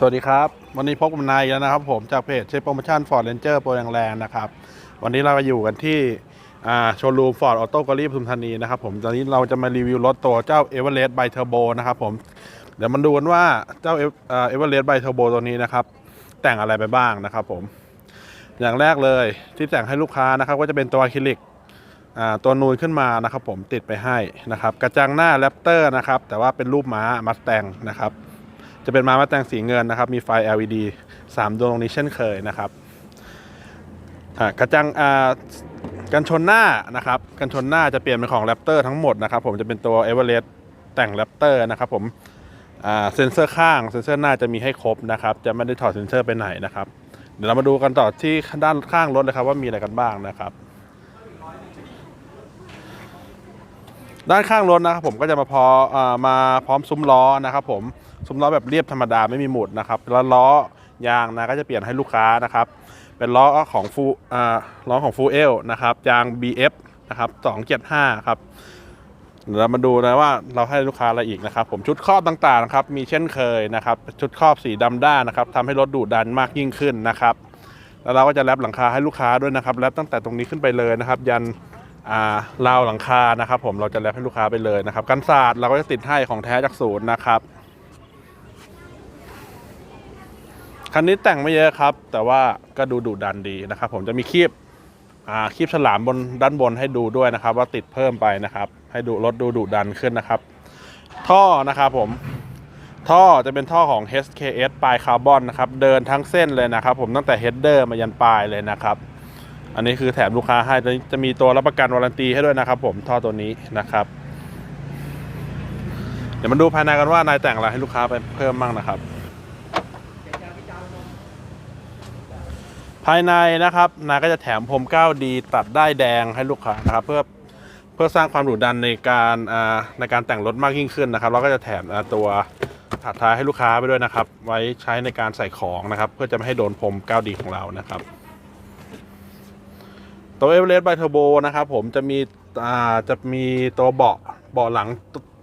สวัสดีครับ วันนี้พบกับนายแล้วนะครับ ผมจากเพจเชฟโปรโมชั่นฟอร์ดเรนเจอร์โปรแรงนะครับ วันนี้เราก็อยู่กันที่โชว์รูมฟอร์ดออโต้กอรี่ปทุมธานีนะครับผมตอนนี้เราจะมารีวิวรถตัวเจ้าเอเวอเรสต์ไบเทอร์โบนะครับผมเดี๋ยวมาดูกันว่าเจ้าเอเวอเรสต์ไบเทอร์โบตัวนี้นะครับ แต่งอะไรไปบ้างนะครับผม อย่างแรกเลยที่แต่งให้ลูกค้านะครับ ก็จะเป็นตัวอะคริลิกตัวนูนขึ้นมานะครับ ผมติดไปให้นะครับ กระจังหน้าแรปเตอร์นะครับแต่ว่าเป็นรูปม้ามัสแตงนะครับ จะเป็นมามัสแตงสีเงินนะครับ มีไฟ LED 3ดวงตรงนี้เช่นเคยนะครับกระจังกันชนหน้านะครับกันชนหน้าจะเปลี่ยนเป็นของแรปเตอร์ทั้งหมดนะครับ ผมจะเป็นตัวเอเวอเรสต์แต่งแรปเตอร์นะครับผมเซ็นเซอร์ข้างเซ็นเซอร์หน้าจะมีให้ครบนะครับ จะไม่ได้ถอดเซ็นเซอร์ไปไหนนะครับ เดี๋ยวเรามาดูกันต่อที่ด้านข้างรถเลยครับว่ามีอะไรกันบ้างนะครับ ด้านข้างรถนะครับผมก็จะมาพออมาพร้อมซุ้มล้อนะครับผมซุ้มล้อแบบเรียบธรรมดาไม่มีหมุดนะครับแล้วล้อยางนะก็จะเปลี่ยนให้ลูกค้านะครับ เป็นล้อของฟูล้อของฟูเอลนะครับยาง BF นะครับ275ครับเดี๋ยวเรามาดูนะว่าเราให้ลูกค้าอะไรอีกนะครับ ผมชุดครอบต่างๆนะครับมีเช่นเคยนะครับ ชุดครอบสีดำด้านนะครับทำให้รถดุดันมากยิ่งขึ้นนะครับ แล้วเราก็จะแรปหลังคาให้ลูกค้าด้วยนะครับแรปตั้งแต่ตรงนี้ขึ้นไปเลยนะครับ ยัน ราวหลังคานะครับผมเราจะแรปให้ลูกค้าไปเลยนะครับกันศาสตร์เราก็จะติดให้ของแท้จากศูนย์นะครับคันนี้แต่งไม่เยอะครับ แต่ว่าก็ดูดุดันดีนะครับ ผมจะมีคีบอ่าคีบฉลามบนด้านบนให้ดูด้วยนะครับ ว่าติดเพิ่มไปนะครับ ให้ดูรถดูดุดันขึ้นนะครับ ท่อนะครับผมท่อจะเป็นท่อของ HKS ปลายคาร์บอนนะครับ เดินทั้งเส้นเลยนะครับ ผมตั้งแต่เฮดเดอร์มายันปลายเลยนะครับ อันนี้คือแถมลูกค้าให้จะมีตัวรับประกันวารันตีให้ด้วยนะครับผมท่อตัวนี้นะครับ เดี๋ยวมาดูภายในกันว่านายแต่งอะไรให้ลูกค้าไปเพิ่มบ้างนะครับ ภายในนะครับนายก็จะแถมพรม 9D ตัดได้แดงให้ลูกค้านะครับ เพื่อเพื่อสร้างความดุดันในการในการแต่งรถมากยิ่งขึ้นนะครับเราก็จะแถมตัวถัดท้ายให้ลูกค้าไปด้วยนะครับ ไว้ใช้ในการใส่ของนะครับ เพื่อจะไม่ให้โดนพรม 9D ของเรานะครับ ตัวเอเวอเรสต์ไบเทอร์โบนะครับผมจะมีอ่าจะมีตัวเบาะเบาะหลัง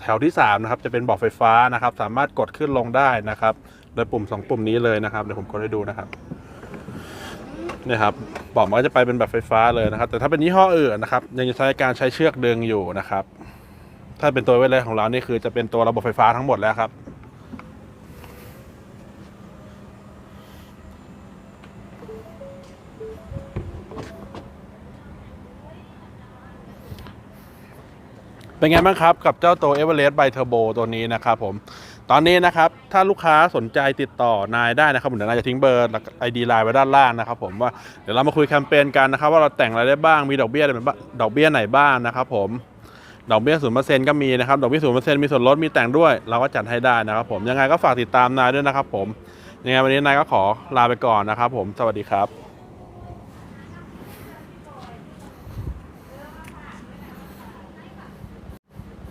แถวที่3นะครับจะเป็นเบาะไฟฟ้านะครับ สามารถกดขึ้นลงได้นะครับโดยปุ่ม 2 ปุ่มนี้เลยนะครับเดี๋ยวผมกดให้ดูนะครับนี่ครับเบาะมันก็จะไปเป็นแบบไฟฟ้าเลยนะครับ แต่ถ้าเป็นยี่ห้ออื่นนะครับยังจะใช้การใช้เชือกดึงอยู่นะครับ ถ้าเป็นตัวเวเลสของเรานี่คือจะเป็นตัวระบบไฟฟ้าทั้งหมดแล้วครับ เป็นไงบ้างครับกับเจ้าตัว e v e r e s t by Turbo ตัวนี้นะครับผม ตอนนี้นะครับถ้าลูกค้าสนใจติดต่อนายได้นะครับผมเดี๋ยวนายจะทิ้งเบอร์ไอดีไลน์ไว้ด้านล่างนะครับผมว่าเดี๋ยวเรามาคุยแคมเปญกันนะครับ ว่าเราแต่งอะไรได้บ้างมีดอกเบี้ยอะไรบ้างดอกเบี้ยไหนบ้างนะครับผมดอกเบี้ยศูนย์เปอร์เซ็นต์ก็มีนะครับดอกเบี้ยศูนย์เปอร์เซ็นต์มีส่วนลดมีแต่งด้วย เราก็จัดให้ได้นะครับผมยังไงก็ฝากติดตามนายด้วยนะครับผมยังไงวันนี้นายก็ขอลาไปก่อนนะครับผมสวัสดีครับ